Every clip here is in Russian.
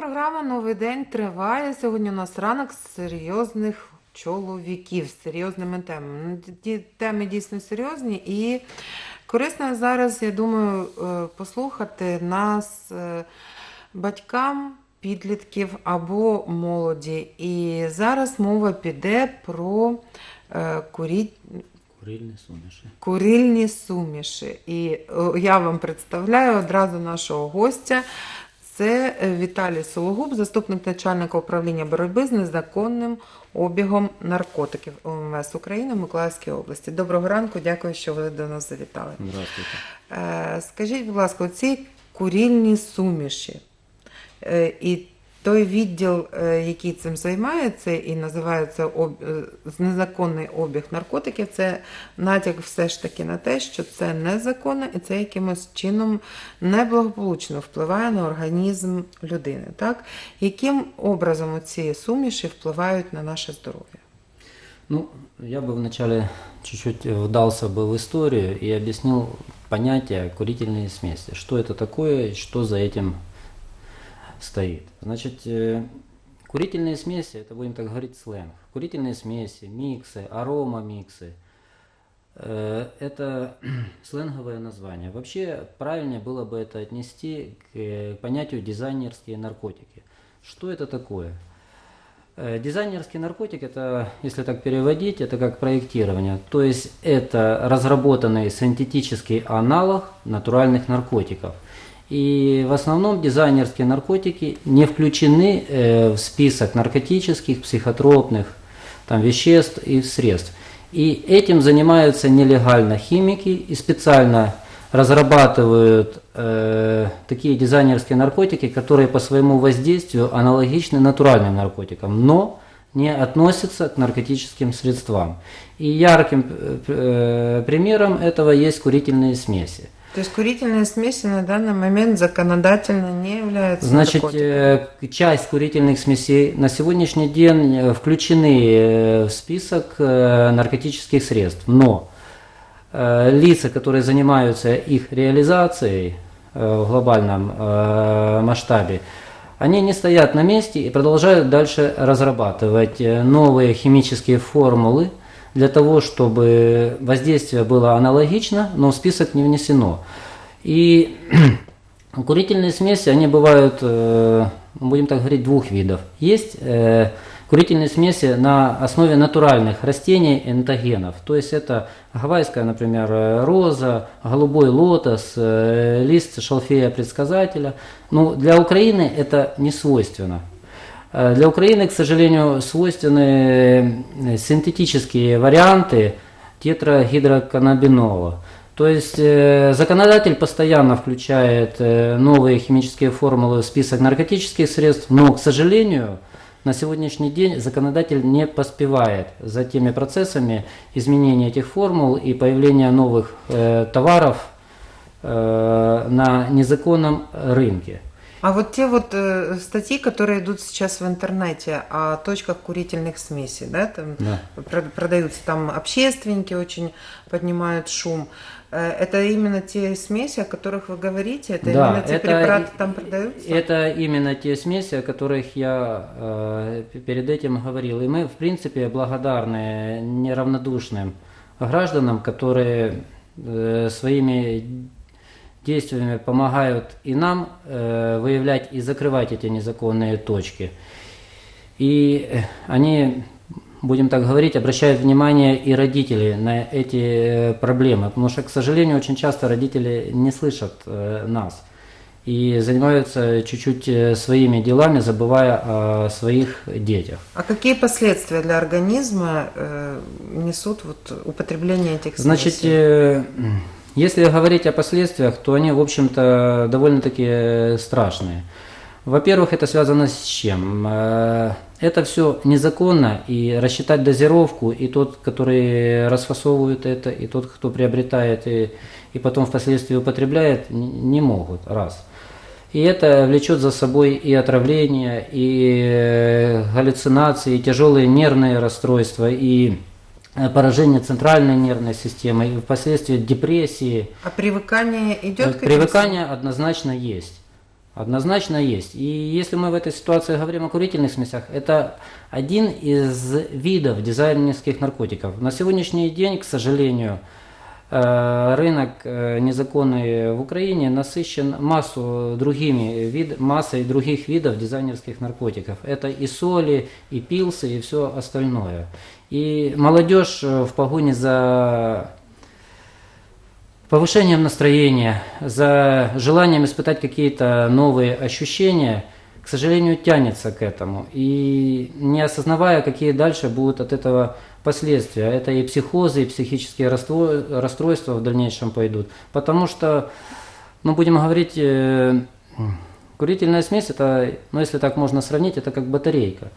програма Новий день триває. Сьогодні у нас ранок серйозних чоловіків з серйозними темами. Ну, Ті теми дійсно серйозні і корисно зараз, я думаю, е, послухати нас е, батькам підлітків або молоді. І зараз мова піде про е, курі... Курильні суміші. курильні суміші. І я вам представляю одразу нашого гостя. Це е, Віталій Сологуб, заступник начальника управління боротьби з незаконним обігом наркотиків ОМВС України в Миколаївській області. Доброго ранку, дякую, що ви до нас завітали. Здравствуйте. Е, Скажіть, будь ласка, ці курільні суміші е, і той відділ, е, який цим займається і називається об... е, незаконний обіг наркотиків, це натяк все ж таки на те, що це незаконно і це якимось чином неблагополучно впливає на організм людини. Так? Яким образом ці суміші впливають на наше здоров'я? Ну, я бы вначале чуть-чуть вдался бы в историю и объяснил понятие курительные смеси. Что это такое и что за этим Стоит. Значит, э, курительные смеси, это будем так говорить сленг. Курительные смеси, миксы, аромамиксы. э, Это сленговое название. Вообще правильнее было бы это отнести к э, понятию дизайнерские наркотики. Что это такое? Дизайнерский наркотик, это, если так переводить, это как проектирование. То есть это разработанный синтетический аналог натуральных наркотиков. И в основном дизайнерские наркотики не включены э, в список наркотических, психотропных там, веществ и средств. И этим занимаются нелегально химики и специально разрабатывают э, такие дизайнерские наркотики, которые по своему воздействию аналогичны натуральным наркотикам, но не относятся к наркотическим средствам. И ярким э, примером этого есть курительные смеси. То есть курительные смеси на данный момент законодательно не являются Значит, наркотиками? э, часть курительных смесей на сегодняшний день э, включены э, в список наркотических средств, но лица, которые занимаются их реализацией в глобальном масштабе, они не стоят на месте и продолжают дальше разрабатывать новые химические формулы для того, чтобы воздействие было аналогично, но в список не внесено. И курительные смеси, они бывают, э, будем так говорить, двух видов. Есть э, курительные смеси на основе натуральных растений энтогенов. То есть это гавайская, например, роза, голубой лотос, э, лист шалфея предсказателя. Но для Украины это не свойственно. Э, Для Украины, к сожалению, свойственны э, синтетические варианты тетрагидроканнабинола. То есть э, законодатель постоянно включает новые химические формулы в список наркотических средств, но, к сожалению, на сегодняшний день законодатель не поспевает за теми процессами изменения этих формул и появления новых э, товаров э, на незаконном рынке. А вот те вот э, статьи, которые идут сейчас в интернете о точках курительных смесей, да, там Да. про- продаются там общественники очень поднимают шум. Э, Это именно те смеси, о которых вы говорите? Это Да, именно те это препараты там продаются? Это именно те смеси, о которых я э, перед этим говорил. И мы, в принципе, благодарны неравнодушным гражданам, которые э, своими действиями помогают и нам э, выявлять и закрывать эти незаконные точки. И э, они, будем так говорить, обращают внимание и родители на эти э, проблемы, потому что, к сожалению, очень часто родители не слышат э, нас и занимаются чуть-чуть э, своими делами, забывая о своих детях. А какие последствия для организма э, несут вот употребление этих Значит, смесей? э, если говорить о последствиях, то они, в общем-то, довольно-таки страшные. Во-первых, это связано с чем? Э, Это все незаконно, и рассчитать дозировку, и тот, который расфасовывает это, и тот, кто приобретает и, и потом впоследствии употребляет, не могут, раз. И это влечет за собой и отравление, и э, галлюцинации, и тяжелые нервные расстройства, и поражение центральной нервной системы, и впоследствии депрессии. А привыкание идет Э, к Привыкание однозначно есть. Однозначно есть. И если мы в этой ситуации говорим о курительных смесях, это один из видов дизайнерских наркотиков. На сегодняшний день, к сожалению, э, рынок э, незаконный в Украине насыщен массу другими вид, массой других видов дизайнерских наркотиков. Это и соли, и пилсы, и все остальное. И молодежь э, в погоне за повышением настроения, за желанием испытать какие-то новые ощущения, к сожалению, тянется к этому. И не осознавая, какие дальше будут от этого последствия. Это и психозы, и психические расстрой- расстройства в дальнейшем пойдут. Потому что, ну, будем говорить, э, курительная смесь, это, ну, если так можно сравнить, это как батарейка.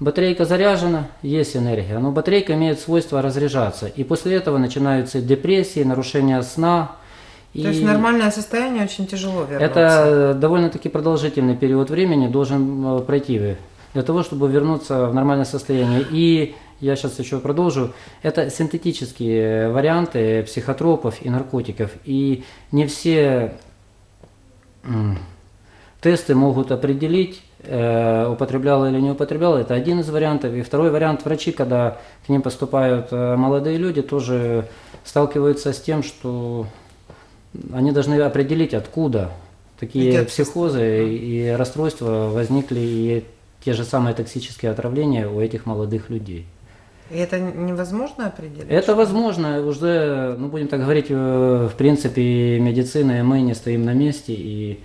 Батарейка заряжена, есть энергия, но батарейка имеет свойство разряжаться. И после этого начинаются депрессии, нарушения сна. То есть нормальное состояние очень тяжело вернуться. Это довольно-таки продолжительный период времени должен э, пройти для того, чтобы вернуться в нормальное состояние. И я сейчас еще продолжу. Это синтетические варианты психотропов и наркотиков. И не все тесты могут определить, э, употреблял или не употреблял. Это один из вариантов. И второй вариант, врачи, когда к ним поступают э, молодые люди, тоже сталкиваются с тем, что они должны определить, откуда такие Идет психозы и расстройства возникли, и те же самые токсические отравления у этих молодых людей. И это невозможно определить? Это возможно, уже, ну будем так говорить, э, в принципе, медицина и мы не стоим на месте, и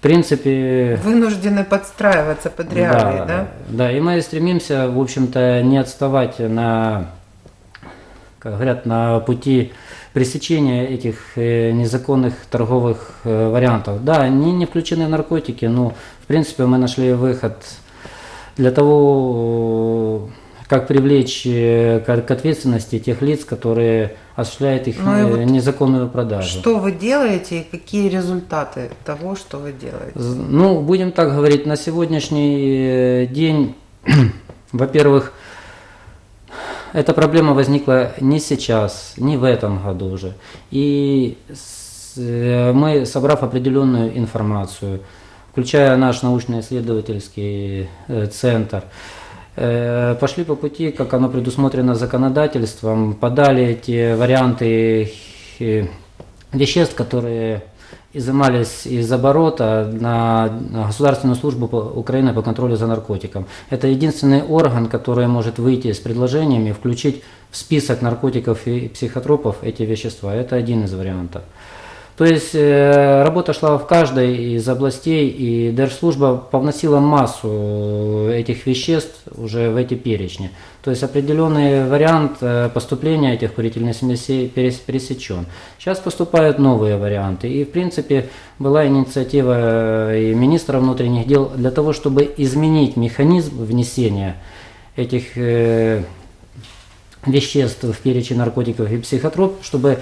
в принципе... Вынуждены подстраиваться под реалии, да? Да, и мы стремимся, в общем-то, не отставать на, как говорят, на пути пресечения этих э, незаконных торговых э, вариантов. Да, они не включены наркотики, но, в принципе, мы нашли выход для того, как привлечь э, к ответственности тех лиц, которые осуществляют их Ну э, вот незаконную продажу. Что вы делаете и какие результаты того, что вы делаете? Ну, будем так говорить, на сегодняшний э, день, во-первых, эта проблема возникла не сейчас, не в этом году уже. И мы, собрав определенную информацию, включая наш научно-исследовательский центр, пошли по пути, как оно предусмотрено законодательством, подали эти варианты э, веществ, которые изымались из оборота на Государственную службу Украины по контролю за наркотиком. Это единственный орган, который может выйти с предложениями, включить в список наркотиков и психотропов эти вещества. Это один из вариантов. То есть э, работа шла в каждой из областей, и Держслужба повносила массу этих веществ уже в эти перечни. То есть определенный вариант э, поступления этих курительных смесей перес- пересечен. Сейчас поступают новые варианты. И, в принципе, была инициатива э, и министра внутренних дел для того, чтобы изменить механизм внесения этих э, веществ в перечень наркотиков и психотроп, чтобы э,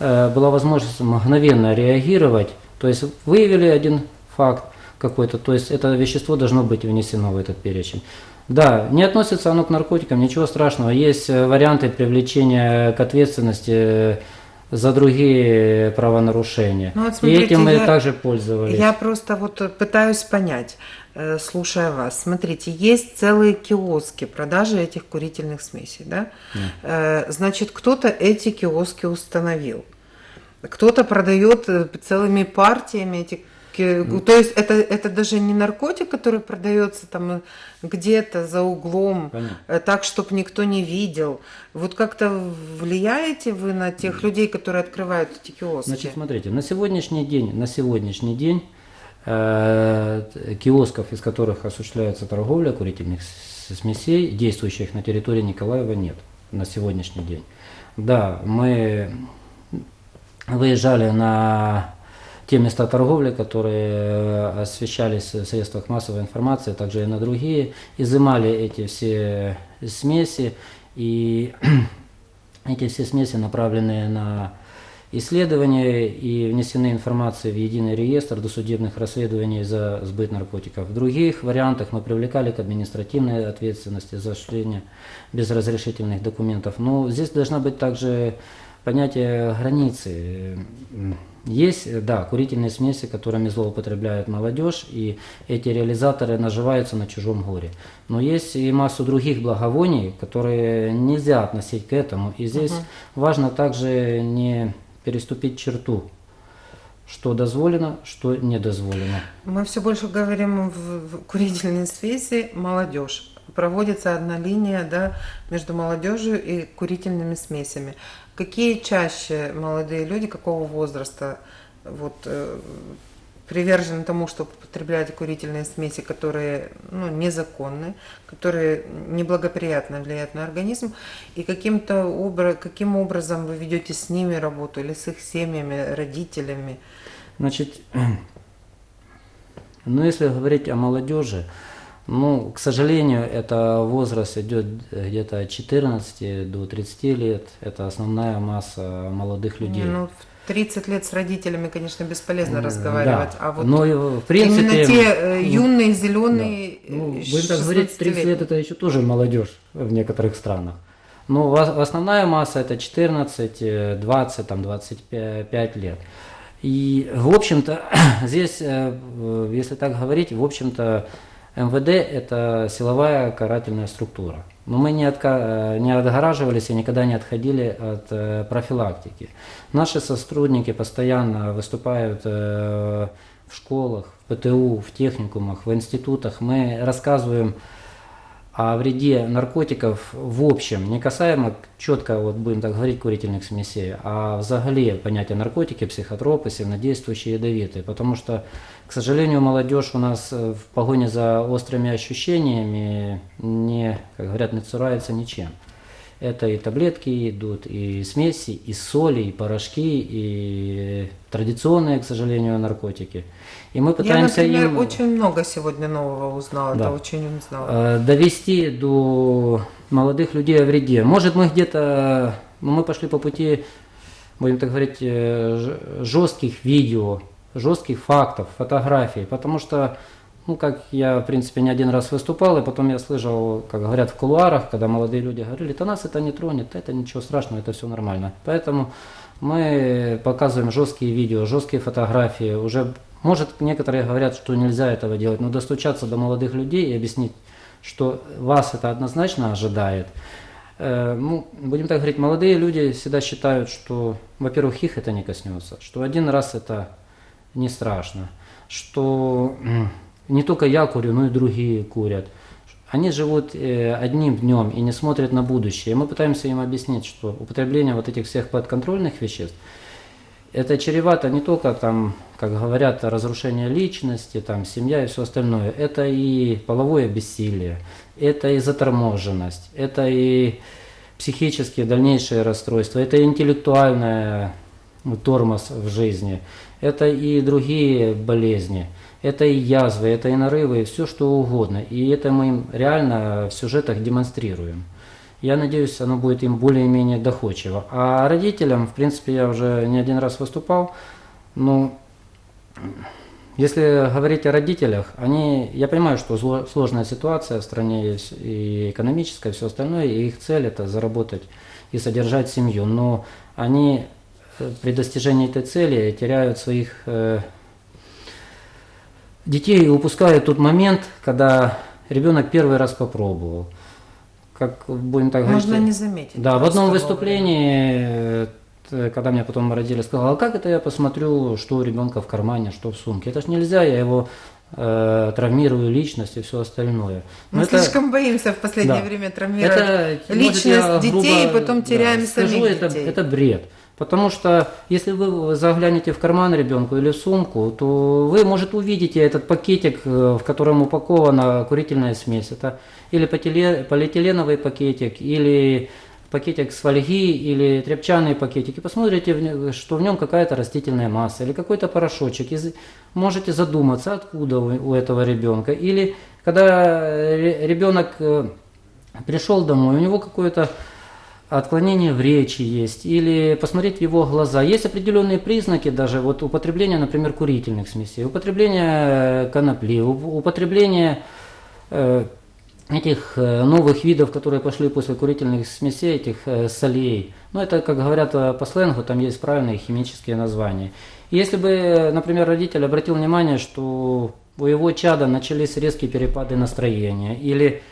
была возможность мгновенно реагировать. То есть выявили один факт какой-то, то есть это вещество должно быть внесено в этот перечень. Да, не относится оно к наркотикам, ничего страшного. Есть э, варианты привлечения к ответственности э, за другие правонарушения. Ну вот И смотрите, этим мы я- также пользовались. Я просто вот пытаюсь понять, э, слушая вас. Смотрите, есть целые киоски продажи этих курительных смесей, да? Э, Значит, кто-то эти киоски установил. Кто-то продает э, целыми партиями эти ки- То есть это, это даже не наркотик, который продается там э, где-то за углом, Понятно. э, так, чтобы никто не видел. Вот как-то влияете вы на тех людей, которые открывают эти киоски? Значит, смотрите, на сегодняшний день, на сегодняшний день э, киосков, из которых осуществляется торговля курительных смесей, действующих на территории Николаева, нет на сегодняшний день. Да, мы выезжали на те места торговли, которые э, освещались в средствах массовой информации, также и на другие, изымали эти все смеси, и эти все смеси направлены на исследования и внесены информации в единый реестр досудебных расследований за сбыт наркотиков. В других вариантах мы привлекали к административной ответственности за осуществление без разрешительных документов. Но здесь должна быть также понятие границы. Есть, да, курительные смеси, которыми злоупотребляет молодежь, и эти реализаторы наживаются на чужом горе. Но есть и массу других благовоний, которые нельзя относить к этому. И здесь важно также не переступить черту, что дозволено, что не дозволено. Мы все больше говорим в, курительной связи молодежь. Проводится одна линия да, между молодежью и курительными смесями. Какие чаще молодые люди, какого возраста вот, э, привержены тому, что употребляют курительные смеси, которые ну, незаконны, которые неблагоприятно влияют на организм, и каким-то обра- каким образом вы ведете с ними работу или с их семьями, родителями? Значит, ну если говорить о молодежи, ну, к сожалению, это возраст идет где-то от 14 до 30 лет. Это основная масса молодых людей. Ну, в 30 лет с родителями, конечно, бесполезно разговаривать, да. а вот Но, э, в принципе, именно те э, ну, юные, зеленые, Ну, э, будем так говорить, 30 лет 16-летние. это еще тоже молодежь в некоторых странах. Но в- основная масса это 14, э, 20, там, 25 лет. И, в общем-то, здесь, э, если так говорить, в общем-то, МВД это силовая карательная структура. Но мы не, отка- э, не отгораживались и никогда не отходили от э, профилактики. Наши сотрудники постоянно выступают э, в школах, в ПТУ, в техникумах, в институтах. Мы рассказываем о вреде наркотиков в общем, не касаемо четко, вот будем так говорить, курительных смесей, а взагалі понятие наркотики, психотропы, сильнодействующие, ядовитые. Потому что, к сожалению, молодежь у нас э, в погоне за острыми ощущениями не, как говорят, не цурается ничем. Это и таблетки идут, и смеси, и соли, и порошки, и традиционные, к сожалению, наркотики. И мы Я, пытаемся например, им... очень много сегодня нового узнала, Да. это очень узнала. э, довести до молодых людей о вреде. Может, мы где-то, ну, мы пошли по пути, будем так говорить, э, жестких видео, жестких фактов, фотографий, потому что, ну, как я, в принципе, не один раз выступал, и потом я слышал, как говорят в кулуарах, когда молодые люди говорили, то нас это не тронет, это ничего страшного, это все нормально. Поэтому мы показываем жесткие видео, жесткие фотографии. Уже, может, некоторые говорят, что нельзя этого делать, но достучаться до молодых людей и объяснить, что вас это однозначно ожидает. Э, Ну, будем так говорить, молодые люди всегда считают, что, во-первых, их это не коснется, что один раз это не страшно, что не только я курю, но и другие курят. Они живут э, одним днем и не смотрят на будущее. Мы пытаемся им объяснить, что употребление вот этих всех подконтрольных веществ это чревато не только там, как говорят, разрушение личности, там, семья и все остальное. Это и половое бессилие, это и заторможенность, это и психические дальнейшие расстройства, это и интеллектуальная ну, тормоз в жизни, это и другие болезни, это и язвы, это и нарывы, все что угодно. И это мы им реально в сюжетах демонстрируем. Я надеюсь, оно будет им более-менее доходчиво. А родителям, в принципе, я уже не один раз выступал, ну, если говорить о родителях, они, я понимаю, что зло- сложная ситуация в стране есть, и экономическая, и все остальное, и их цель это заработать и содержать семью, но они э, при достижении этой цели теряют своих э, детей упускают тот момент, когда ребенок первый раз попробовал. Как будем так говорить. Можно не заметить. Да, в одном выступлении, э, т- когда мне потом родители сказали, а как это я посмотрю, что у ребенка в кармане, что в сумке? Это ж нельзя, я его э, травмирую личность и все остальное. Мы Но это- слишком боимся в последнее Да. время травмировать это, может, личность я детей, и потом да, теряем скажу, самих это, детей. это бред. Потому что если вы заглянете в карман ребенку или в сумку, то вы, может, увидите этот пакетик, э, в котором упакована курительная смесь. Это или полиэтиленовый пакетик, или пакетик с фольги, или тряпчаный пакетик. И посмотрите, что в нем какая-то растительная масса, или какой-то порошочек. И можете задуматься, откуда у, у этого ребенка. Или когда э, ребенок э, пришел домой, у него какое-то отклонение в речи есть, или посмотреть в его глаза. Есть определенные признаки даже вот употребления, например, курительных смесей, употребление э, конопли, уп- употребление э, этих э, новых видов, которые пошли после курительных смесей, этих солей. Ну, это, как говорят по сленгу, там есть правильные химические названия. И если бы, например, родитель обратил внимание, что у его чада начались резкие перепады настроения, или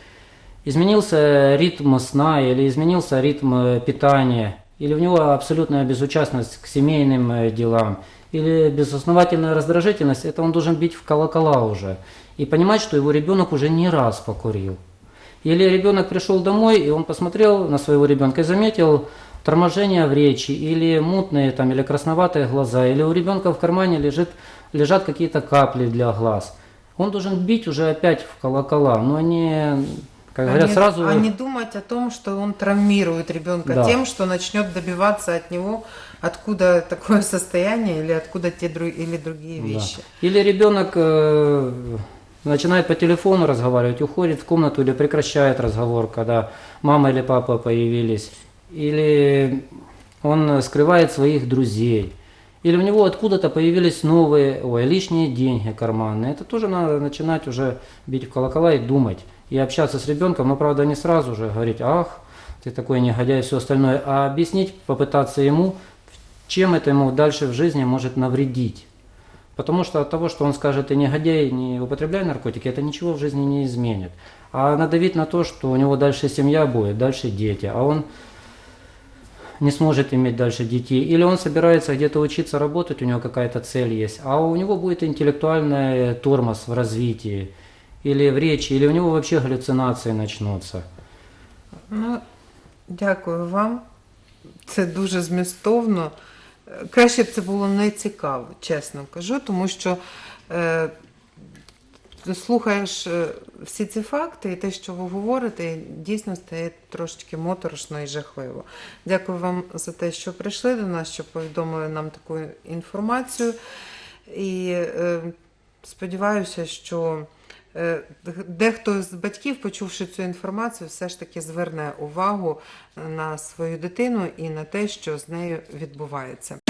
изменился ритм сна, или изменился ритм э, питания, или у него абсолютная безучастность к семейным э, делам, или безосновательная раздражительность, это он должен бить в колокола уже и понимать, что его ребенок уже не раз покурил. Или ребенок пришел домой, и он посмотрел на своего ребенка и заметил торможение в речи, или мутные там, или красноватые глаза, или у ребенка в кармане лежит, лежат какие-то капли для глаз. Он должен бить уже опять в колокола, но не, как а говорят, не, сразу... а не думать о том, что он травмирует ребенка Да. тем, что начнет добиваться от него, откуда такое состояние или откуда те дру- или другие Да. вещи. Или ребенок э, начинает по телефону разговаривать, уходит в комнату или прекращает разговор, когда мама или папа появились. Или он скрывает своих друзей. Или у него откуда-то появились новые, ой, лишние деньги карманные. Это тоже надо начинать уже бить в колокола и думать. И общаться с ребенком, но правда не сразу же говорить, ах, ты такой негодяй и все остальное, а объяснить, попытаться ему, чем это ему дальше в жизни может навредить. Потому что от того, что он скажет, ты негодяй, не употребляй наркотики, это ничего в жизни не изменит. А надавить на то, что у него дальше семья будет, дальше дети, а он не сможет иметь дальше детей. Или он собирается где-то учиться работать, у него какая-то цель есть, а у него будет интеллектуальный тормоз в развитии, или в речи, или у него вообще галлюцинации начнутся. Ну, дякую вам. Це дуже змістовно. Краще б це було не цікаво, чесно кажу, тому що е, слухаєш е, всі ці факти і те, що ви говорите, дійсно стає трошечки моторошно і жахливо. Дякую вам за те, що прийшли до нас, що повідомили нам таку інформацію. І е, сподіваюся, що дехто з батьків, почувши цю інформацію, все ж таки зверне увагу на свою дитину і на те, що з нею відбувається.